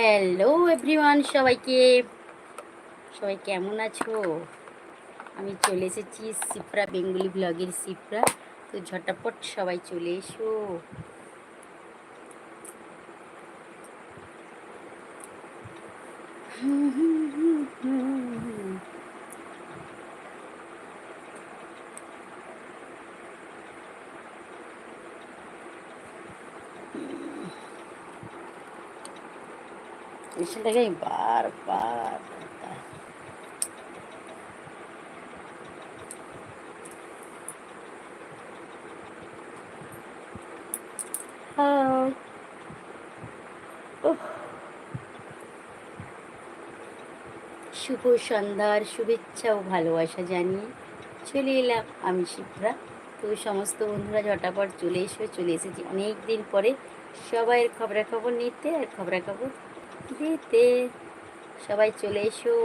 Hello everyone সবাইকে। সবাই কেমন আছো? আমি চলে এসেছি সিপ্রা বেঙ্গলি ব্লগের সিপ্রা। তো ঝটাপট সবাই চলে এসো। হুম। इसी लगे बार बार होता है हाँ उफ। শুভ সন্ধ্যার শুভেচ্ছা ও ভালোবাসা জানিয়ে চলে এলাম আমি শিপ্রা তো সমস্ত বন্ধুরা ঝটাপট চলে এসে চলে এসেছি অনেক দিন পরে সবাইয়ের খবরাখবর নিতে আর খবরাখবর দিতে সবাই চলে এসো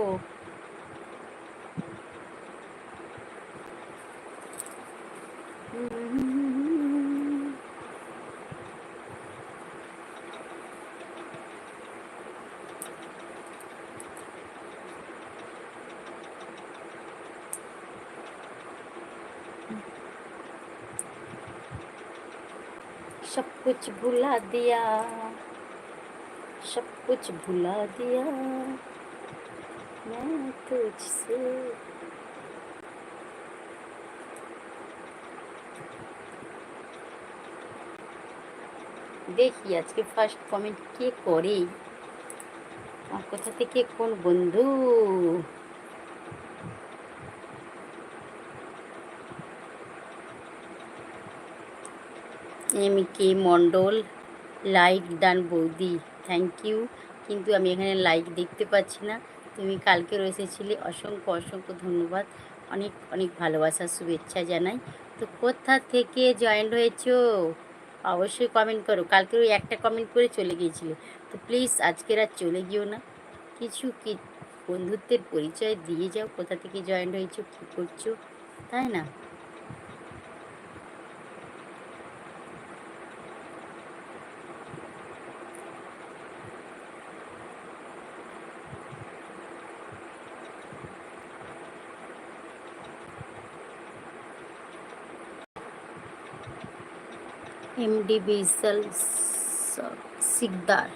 सब कुछ भुला दिया सब कुछ भुला दिया मैं तुझसे দেখি আজকে ফার্স্ট কমেন্ট কে করে আমার কোথা থেকে কোন বন্ধু এম কে মণ্ডল লাইক ডান বৌদি থ্যাংক ইউ কিন্তু আমি এখানে লাইক দেখতে পাচ্ছি না। তুমি কালকে এসেছিলে অসংখ্য অসংখ্য ধন্যবাদ। অনেক অনেক ভালোবাসা, শুভেচ্ছা জানাই। তো কোথা থেকে জয়েন্ট হয়েছো? অবশ্যই কমেন্ট করো। কালকে ওই একটা কমেন্ট করে চলে গিয়েছিলে। তো প্লিজ আজকের আর চলে গিয়েও না। কিছু কি বন্ধুত্বের পরিচয় দিয়ে যাও। কোথা থেকে জয়েন্ট হয়েছো? কী করছ? তাই না? এমডি বিশাল সিকদার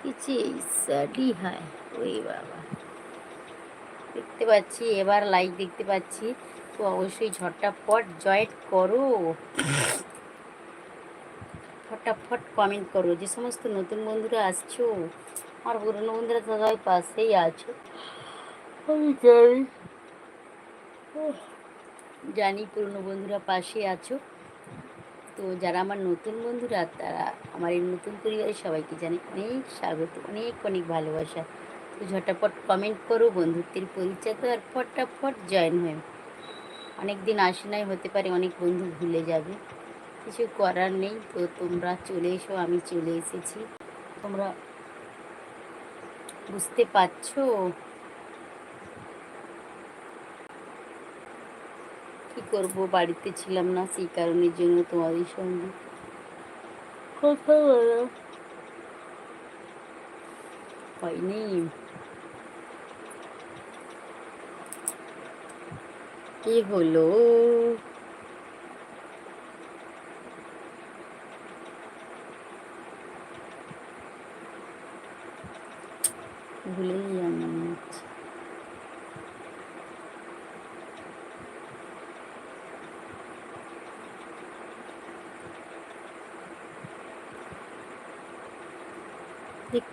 কিছু স্যাডি হয় ওই বাবা দেখতে পাচ্ছি এবার লাইক দেখতে পাচ্ছি তো অবশ্যই ঝটাফট জয়েন্ট করো ফটাফট কমেন্ট করো যে সমস্ত নতুন বন্ধুরা আসছো আমার পুরনো বন্ধুরা তো সবাই পাশেই আছো আমি জানি জানি পুরনো বন্ধুরা পাশেই আছো তো যারা আমার নতুন বন্ধুরা, তারা আমার এই নতুন পরিবারের সবাইকে জানি অনেক স্বাগত, অনেক অনেক ভালোবাসা। তো ঝটাপট কমেন্ট করো, বন্ধুত্বের পরিচয় তো আর ফটাফট জয়েন হয়ে অনেক দিন আসে নাই হতে পারে অনেক বন্ধু ভুলে যাবে, কিছু করার নেই। তো তোমরা চলে এসো, আমি চলে এসেছি। তোমরা বুঝতে পারছ কি করব? বাড়িতে ছিলাম না সেই কারণের জন্য তোমাদের সঙ্গে। কথা বলা। হয়নি কি হলো?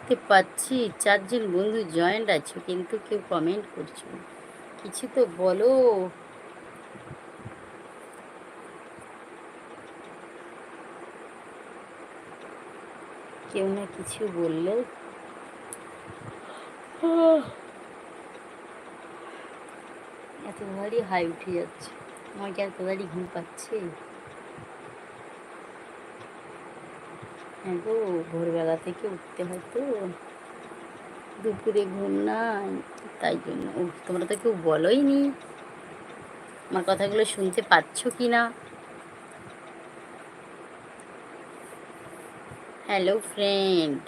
দেখতে পাচ্ছি, চারজন বন্ধু জয়েন্ট আছে, কিন্তু কেউ কমেন্ট করছ কিছু তো বলো। কেউ না কিছু বললে? এত ভারী হাই উঠে যাচ্ছে। আমাকে এত ভারী ঘুম পাচ্ছে? হ্যাঁ গো, ভোরবেলা থেকে উঠতে হয় তো দুপুরে ঘুম নাই, তাই জন্য। তোমরা তো কেউ বলোই নি। আমার কথাগুলো শুনতে পাচ্ছ কি না? হ্যালো ফ্রেন্ড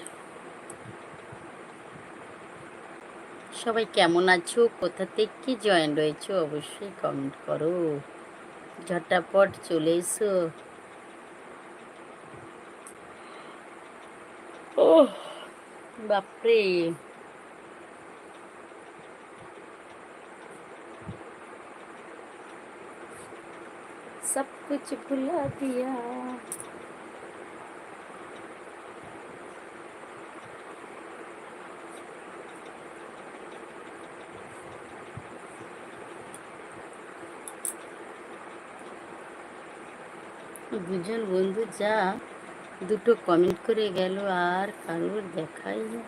সবাই কেমন আছো? কোথা থেকে জয়েন রয়েছো? অবশ্যই কমেন্ট করো। ঝটাপট চলে এসো। বাপরে सब कुछ भुला दिया দুজন বন্ধু যা দুটো কমেন্ট করে গেল, আর কারোর দেখাই না।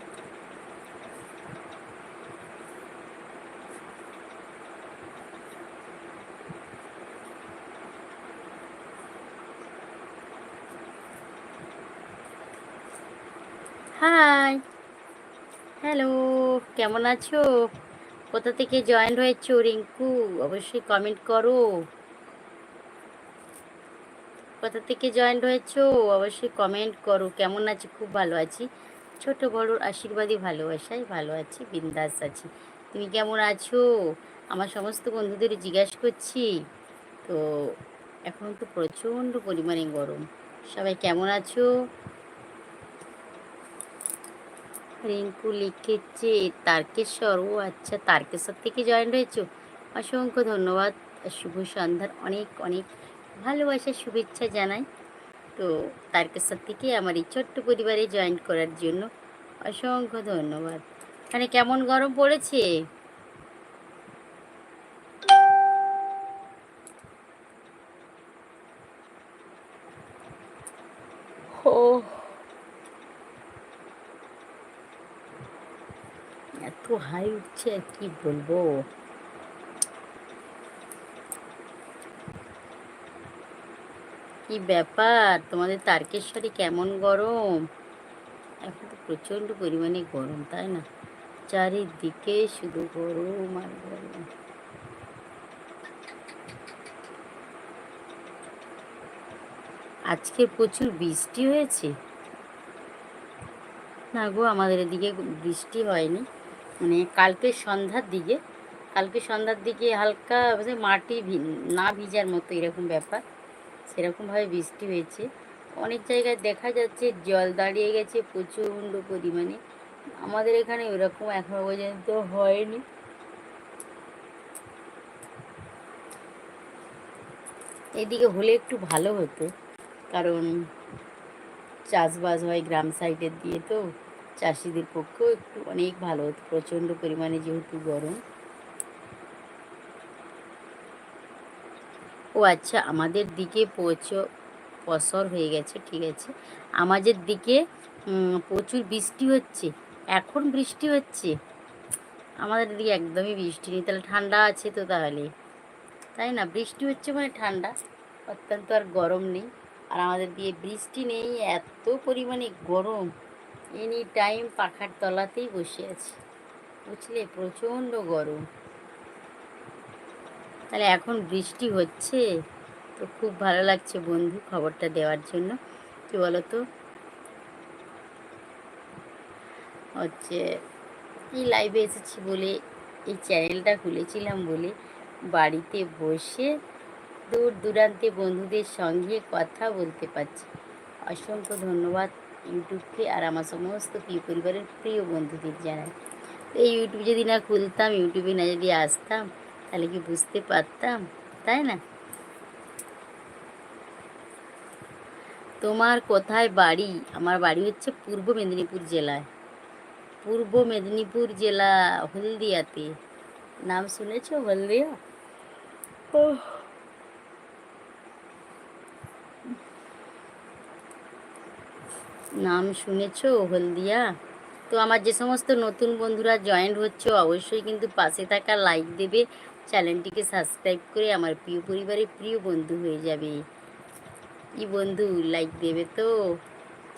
হাই হ্যালো কেমন আছো? কোথা থেকে জয়েন হয়েছো, রিঙ্কু? অবশ্যই কমেন্ট করো। কোথা থেকে জয়েন্ট হয়েছো? অবশ্যই কমেন্ট করো। কেমন আছি? খুব ভালো আছি। ছোট বড়োর আশীর্বাদই ভালোবাসাই ভালো আছি, বিন্দাস আছি। তুমি কেমন আছো? আমার সমস্ত বন্ধুদের জিজ্ঞাসা করছি। তো এখন তো প্রচণ্ড পরিমাণে গরম। সবাই কেমন আছো? রিঙ্কু লিখেছে, তারকেশ্বর। ও আচ্ছা তারকেশ্বর থেকে জয়েন্ট হয়েছো? অসংখ্য ধন্যবাদ। শুভ সন্ধ্যার অনেক অনেক ভালোবাসার শুভেচ্ছা জানাই। তো তারকেশ্বর থেকে আমার এই ছোট্ট পরিবারে জয়েন করার জন্য অসংখ্য ধন্যবাদ। এখানে কেমন গরম পড়েছে? ও এত হাই উঠছে আর কি বলব? কি ব্যাপার? তোমাদের তারকেশ্বরে কেমন গরম? এখন তো প্রচণ্ড পরিমাণে গরম, তাই না? চারিদিকে শুধু গরম আর গরম। আজকে প্রচুর বৃষ্টি হয়েছে। না গো, আমাদের এদিকে বৃষ্টি হয়নি। মানে কালকে সন্ধ্যার দিকে, কালকে সন্ধ্যার দিকে হালকা মাটি না ভিজার মতো এরকম ব্যাপার। সেরকমভাবে বৃষ্টি হয়েছে। অনেক জায়গায় দেখা যাচ্ছে জল দাঁড়িয়ে গেছে প্রচণ্ড পরিমাণে। আমাদের এখানে ওরকম এখনও পর্যন্ত হয়নি। এদিকে হলে একটু ভালো হতো, কারণ চাষবাস হয় গ্রাম সাইডের দিয়ে তো। চাষিদের পক্ষেও একটু অনেক ভালো হতো, প্রচণ্ড পরিমাণে যেহেতু গরম। ও আচ্ছা আমাদের দিকে পৌঁছ পসর হয়ে গেছে, ঠিক আছে। আমাদের দিকে প্রচুর বৃষ্টি হচ্ছে। এখন বৃষ্টি হচ্ছে? আমাদের দিকে একদমই বৃষ্টি নেই। তাহলে ঠান্ডা আছে তো তাহলে? তাই না? বৃষ্টি হচ্ছে মানে ঠান্ডা। অত্যন্ত আর গরম নেই। আর আমাদের দিয়ে বৃষ্টি নেই, এত পরিমাণে গরম। এনি টাইম পাখার তলাতেই বসে আছি। বুঝলে? প্রচণ্ড গরম। তাহলে এখন বৃষ্টি হচ্ছে, তো খুব ভালো লাগছে বন্ধু খবরটা দেওয়ার জন্য। কি বলতো? হচ্ছে, এই লাইভে এসেছি বলে, এই চ্যানেলটা খুলেছিলাম বলে বাড়িতে বসে দূর দূরান্তে বন্ধুদের সঙ্গে কথা বলতে পারছি। অসংখ্য ধন্যবাদ ইউটিউবকে আর আমার সমস্ত প্রিয় পরিবারের প্রিয় বন্ধুদের জানাই। এই ইউটিউব যদি না খুলতাম, ইউটিউবে না যদি আসতাম তাহলে কি বুঝতে পারতাম? তাই না? তোমার কোথায় বাড়ি? আমার বাড়ি হচ্ছে পূর্ব মেদিনীপুর জেলায়। পূর্ব মেদিনীপুর জেলা হলদিয়াতে। নাম শুনেছ হলদিয়া? ও নাম শুনেছ হলদিয়া? তো আমার যে সমস্ত নতুন বন্ধুরা জয়েন্ট হচ্ছে অবশ্যই কিন্তু পাশে থাকা লাইক দেবে। চ্যানেলটিকে সাবস্ক্রাইব করে আমার প্রিয় পরিবারের প্রিয় বন্ধু হয়ে যাবে। কি বন্ধু লাইক দেবে তো?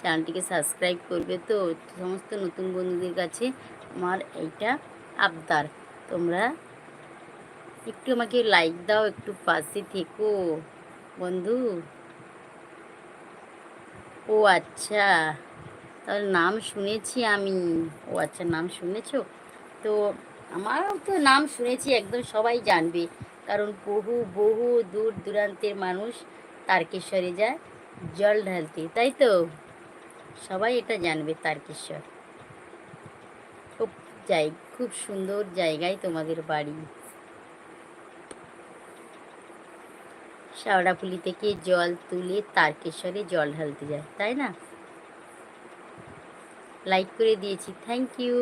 চ্যানেলটিকে সাবস্ক্রাইব করবে তো? সমস্ত নতুন বন্ধুদের কাছে আমার এইটা আবদার। তোমরা একটু আমাকে লাইক দাও, একটু পাশে থেকো। বন্ধু? ও আচ্ছা তাহলে নাম শুনেছি আমি। ও আচ্ছা নাম শুনেছো? তো আমারও তো নাম শুনেছি, একদম সবাই জানবে। কারণ বহু বহু দূর দূরান্তের মানুষ তারকেশ্বরে যায়, জল ঢালতে, তাই তো? সবাই এটা জানবে, তারকেশ্বর। খুব যাই, খুব সুন্দর জায়গায় তোমাদের বাড়ি। শাওড়াফুলি থেকে জল তুলে তারকেশ্বরে জল ঢালতে যায়, তাই না? লাইক করে দিয়েছি থ্যাংক ইউ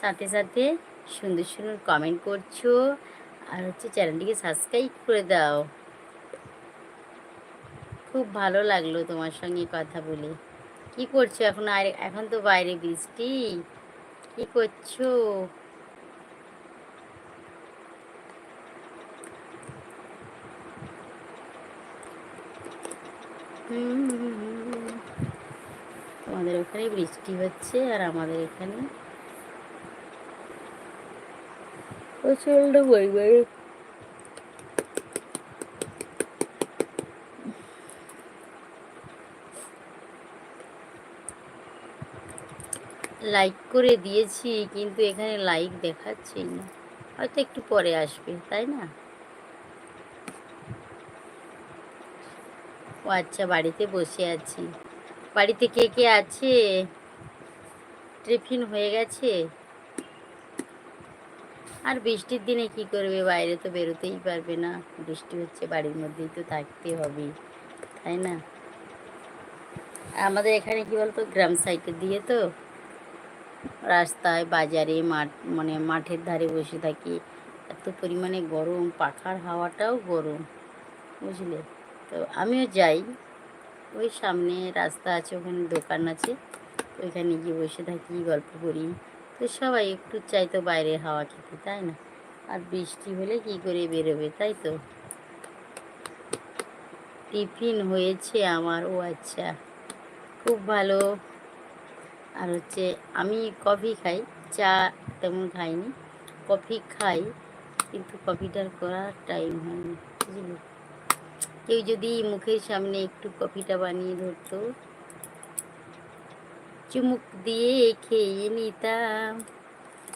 সাথে সাথে সুন্দর সুন্দর কমেন্ট করছ। আর হচ্ছে চ্যানেলটিকে সাবস্ক্রাইব করে দাও। খুব ভালো লাগল তোমার সঙ্গে কথা বলে। কি করছ এখন? আর এখন তো বাইরে বৃষ্টি। কি করছ? তোমাদের ওখানে বৃষ্টি হচ্ছে আর আমাদের এখানে প্রচণ্ড পরিমাণে লাইক করে দিয়েছি, কিন্তু এখানে লাইক দেখাচ্ছি না। হয়তো একটু পরে আসবে, তাই না? ও আচ্ছা বাড়িতে বসে আছি। বাড়িতে কে কে আছে? টিফিন হয়ে গেছে? আর বৃষ্টির দিনে কি করবে? বাইরে তো বেরোতেই পারবে না। বৃষ্টি হচ্ছে, বাড়ির মধ্যেই তো থাকতে হবে, তাই না? আমাদের এখানে কি বলতো, গ্রাম সাইডে দিয়ে তো রাস্তায়, বাজারে, মাঠ মানে মাঠের ধারে বসে থাকি। এত পরিমাণে গরম, পাখার হাওয়াটাও গরম, বুঝলে? তো আমিও যাই। ওই সামনে রাস্তা আছে, ওখানে দোকান আছে। ওইখানে গিয়ে বসে থাকি, গল্প করি। তো সবাই একটু চাইতো বাইরে হাওয়া খেতে, তাই না? আর বৃষ্টি হলে কি করে বেরোবে, তাই তো? টিফিন হয়েছে আমার, ও আচ্ছা। খুব ভালো। আর হচ্ছে আমি কফি খাই, চা তেমন খাইনি। কফি খাই, কিন্তু কফিটার করার টাইম হয়নি, বুঝলি? কেউ যদি মুখের সামনে একটু কফিটা বানিয়ে ধরতো চুমুক দিয়ে খেয়ে নিতাম।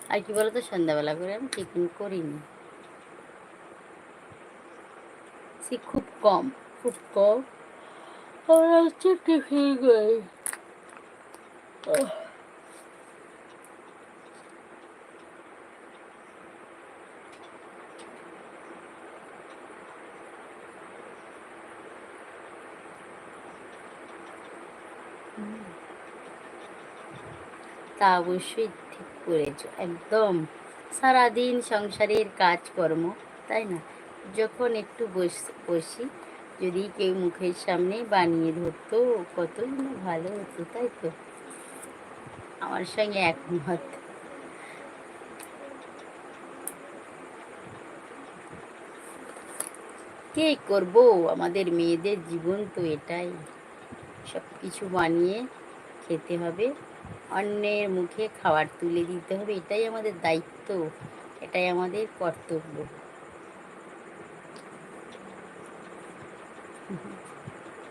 আর কি বলতো, সন্ধ্যাবেলা করে আমি টিফিন করিনি। সে খুব কম খুব কম। আর হচ্ছে টিফিন করি তা অবশ্যই ঠিক করেছ। একদম সারাদিন সংসারের কাজকর্ম, তাই না? যখন একটু বস, বসি, যদি কেউ মুখের সামনে বানিয়ে ধরতো, কতই না ভালো হতো, তাই তো? আমার সঙ্গে একমত। কে করব? আমাদের মেয়েদের জীবন তো এটাই। সব কিছু বানিয়ে খেতে হবে। অন্যের মুখে খাবার তুলে দিতে হবে, এটাই আমাদের দায়িত্ব, এটাই আমাদের কর্তব্য।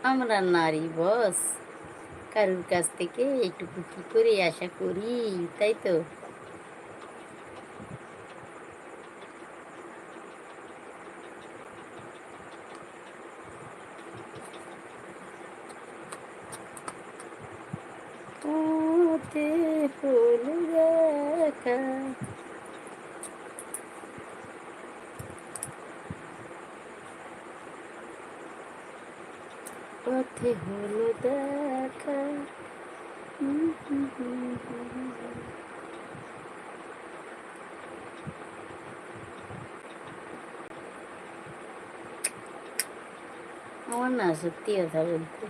আমরা নারী, বস। কারুর কাছ থেকে একটু কি করে আশা করি, তাই তো? পথে হলো দেখা আমার না সত্যি কথা বলতে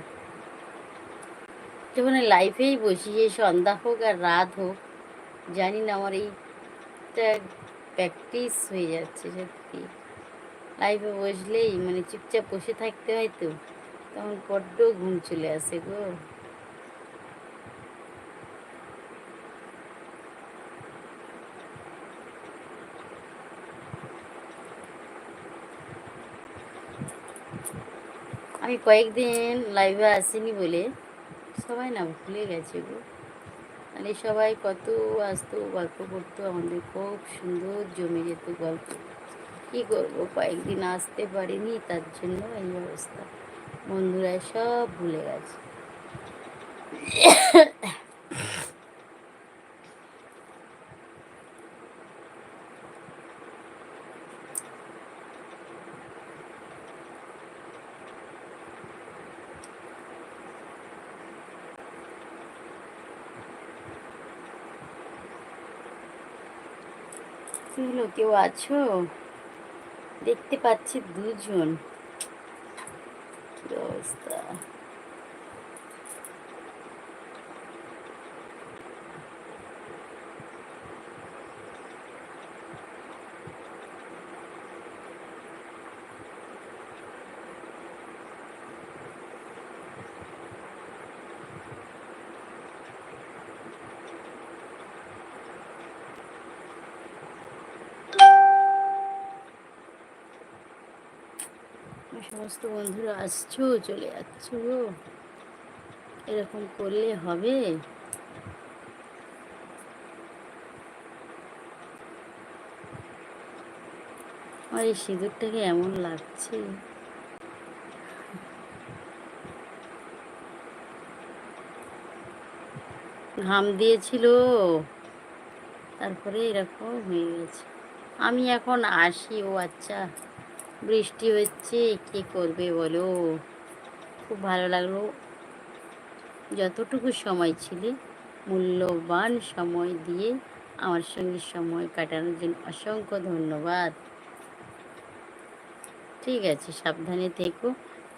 যখন লাইফেই বসি যে সন্ধ্যা হোক আর রাত হোক, জানি না আমার এইটা প্র্যাকটিস হয়ে যাচ্ছে সত্যি। লাইফে বসলেই মানে চুপচাপ বসে থাকতে হয় তো। তখন বড্ড ঘুম চলে আসে গো। আমি কয়েকদিন লাইভে আসিনি বলে সবাই না ভুলে গেছে গো। মানে সবাই কত আসতো, গল্প করতো, আমাদের খুব সুন্দর জমে যেত গল্প। কী করব, কয়েকদিন আসতে পারিনি, তার জন্য এই অবস্থা। বন্ধুরা সব ভুলে গেছে। কেউ আছো? দেখতে পাচ্ছি দুজন। অবস্থা সমস্ত বন্ধুরা আসছো, চলে যাচ্ছ। এরকম করলে হবে। আমার এই সিঁদুরটাকে এমন লাগছে। ঘাম দিয়েছিল। তারপরে এরকম হয়ে গেছে। আমি এখন আসি, ও আচ্ছা। বৃষ্টি হচ্ছে, কি করবে বলো? খুব ভালো লাগল। যতটুকু সময় ছিলে, মূল্যবান সময় দিয়ে আমার সঙ্গে সময় কাটানোর জন্য অসংখ্য ধন্যবাদ। ঠিক আছে, সাবধানে থেকো।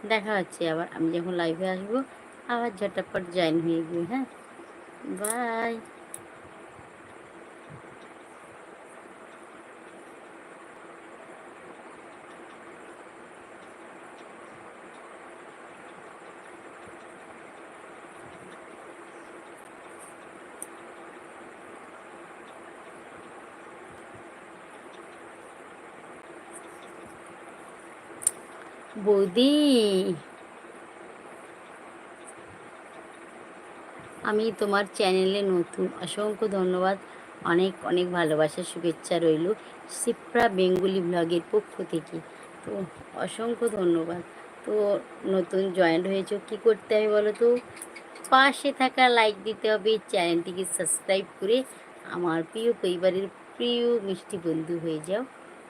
দেখা হচ্ছে আবার, আমি যখন লাইভে আসব, আবার ঝটাপট জয়েন হয়ে গিয়ে হ্যাঁ? বাই বৌদি। আমি তোমার চ্যানেলে নতুন, অসংখ্য ধন্যবাদ। অনেক অনেক ভালোবাসা, শুভেচ্ছা রইল সিপ্রা বেঙ্গলি ব্লগের পক্ষ থেকে। তো, অসংখ্য ধন্যবাদ। তো, নতুন জয়েন্ট হয়েছ, কি করতে হবে বলো তো? পাশে থাকা লাইক দিতে হবে, চ্যানেলটিকে সাবস্ক্রাইব করে আমার প্রিয় পরিবারের প্রিয় মিষ্টি বন্ধু হয়ে যাও।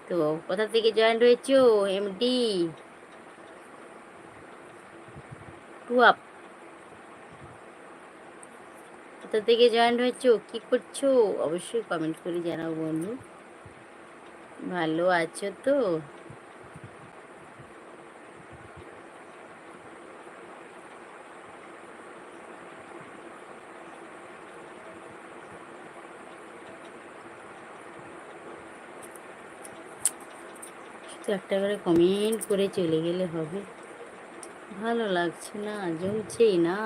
তো, কোথা থেকে জয়েন্ট হয়েছো? এমডি। টুয়াপ কোথা থেকে জয়েন হয়েছো? কি করছ? অবশ্যই কমেন্ট করে জানাও বন্ধু। ভালো আছো তো? একটা করে কমেন্ট করে চলে গেলে হবে। ভালো লাগছে না, জমছেই না।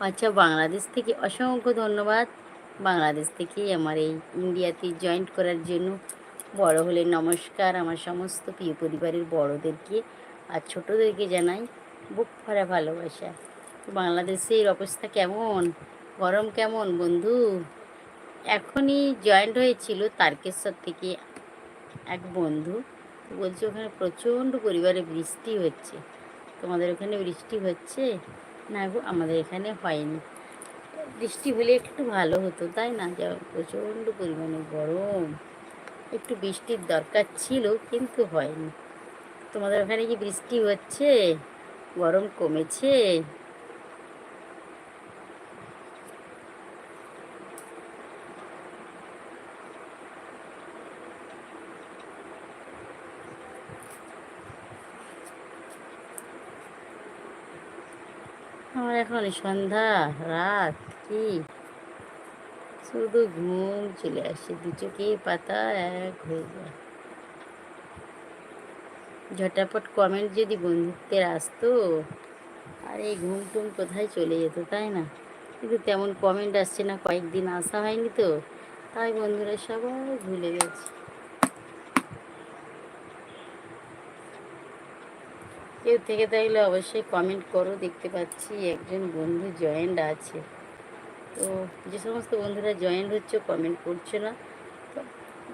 আচ্ছা বাংলাদেশ থেকে অসংখ্য ধন্যবাদ। বাংলাদেশ থেকে আমার এই ইন্ডিয়াতে জয়েন্ট করার জন্য বড় হলে নমস্কার আমার সমস্ত প্রিয় পরিবারের বড়োদেরকে আর ছোটোদেরকে জানাই বুক ভরা ভালোবাসা। বাংলাদেশের অবস্থা কেমন? গরম কেমন বন্ধু? এখনই জয়েন্ট হয়েছিল তারকেশ্বর থেকে এক বন্ধু। বলছে ওখানে প্রচণ্ড পরিবারে বৃষ্টি হচ্ছে। তোমাদের ওখানে বৃষ্টি হচ্ছে? না আমাদের এখানে হয়নি। বৃষ্টি হলে একটু ভালো হতো, তাই না? যা প্রচণ্ড পরিমাণে গরম। একটু বৃষ্টির দরকার ছিল, কিন্তু হয়নি। তোমাদের ওখানে কি বৃষ্টি হচ্ছে? গরম কমেছে? আমার এখন সন্ধ্যা, রাত, কি? শুধু ঘুম চলে আসে দু চোখে পাতা এক হয়ে যায়। ঝটাপট কমেন্ট যদি বন্ধুত্বের আসতো, আর এই ঘুম টুম কোথায় চলে যেত, তাই না? কিন্তু তেমন কমেন্ট আসছে না, কয়েকদিন আসা হয়নি তো, তাই বন্ধুরা সবাই ভুলে গেছে। কেউ থেকে থাকলে অবশ্যই কমেন্ট করো, দেখতে পাচ্ছি একজন বন্ধু জয়েন্ট আছে। তো যে সমস্ত বন্ধুরা জয়েন্ট হচ্ছে কমেন্ট করছে না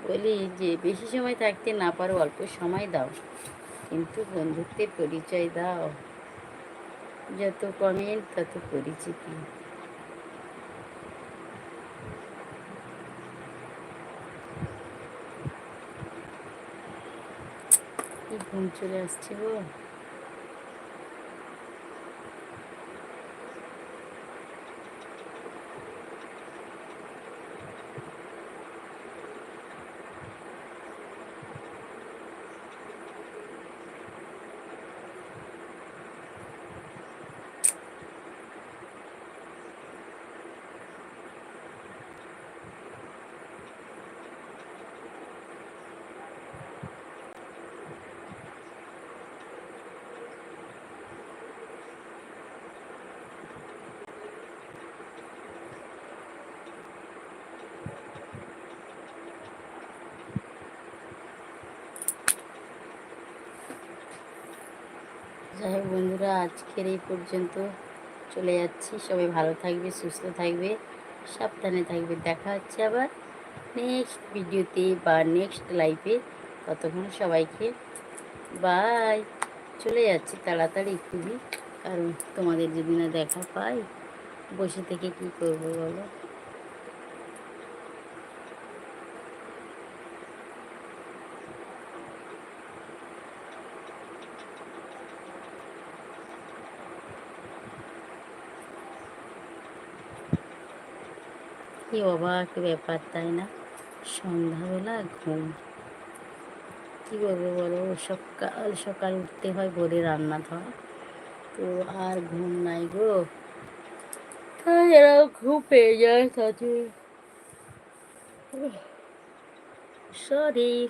বলি যে বেশি সময় থাকতে না পারো, অল্প সময় দাও। কিন্তু বন্ধুত্বের পরিচয় দাও। যত কমেন্ট তত পরিচিতি। ঘুম চলে আসছে গো? যাই হোক বন্ধুরা, আজকের এই পর্যন্ত চলে যাচ্ছি। সবাই ভালো থাকবে, সুস্থ থাকবে, সাবধানে থাকবে। দেখা হচ্ছে আবার নেক্সট ভিডিওতে বা নেক্সট লাইফে ততক্ষণ সবাইকে বাই চলে যাচ্ছি তাড়াতাড়ি খুবই, কারণ তোমাদের যদি না দেখা পাই, বসে থেকে কি করব বলো? কি অবাক ব্যাপার, তাই না? সন্ধ্যাবেলা ঘুম। কি বলব বলো সকাল সকাল উঠতে হয় ভোরে রান্না ধর। তো আর ঘুম নাই গো। তাই এরা ঘুম পেয়ে যায় তাতে সরি।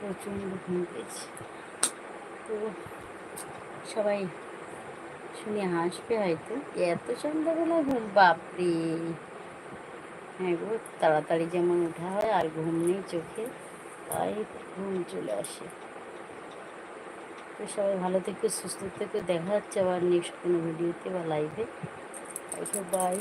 প্রচণ্ড ঘুম পেয়েছে। তো সবাই শুনে হাসবে হয়তো এত সন্ধ্যাবেলা ঘুম, বাপরে! হ্যাঁ গো, তাড়াতাড়ি যেমন ওঠা হয় আর ঘুম নেই চোখে, তাই ঘুম চলে আসে। তো সবাই ভালো থেকে, সুস্থ থেকে, দেখা হচ্ছে আবার নেক্সট কোনো ভিডিওতে বা লাইভে বাই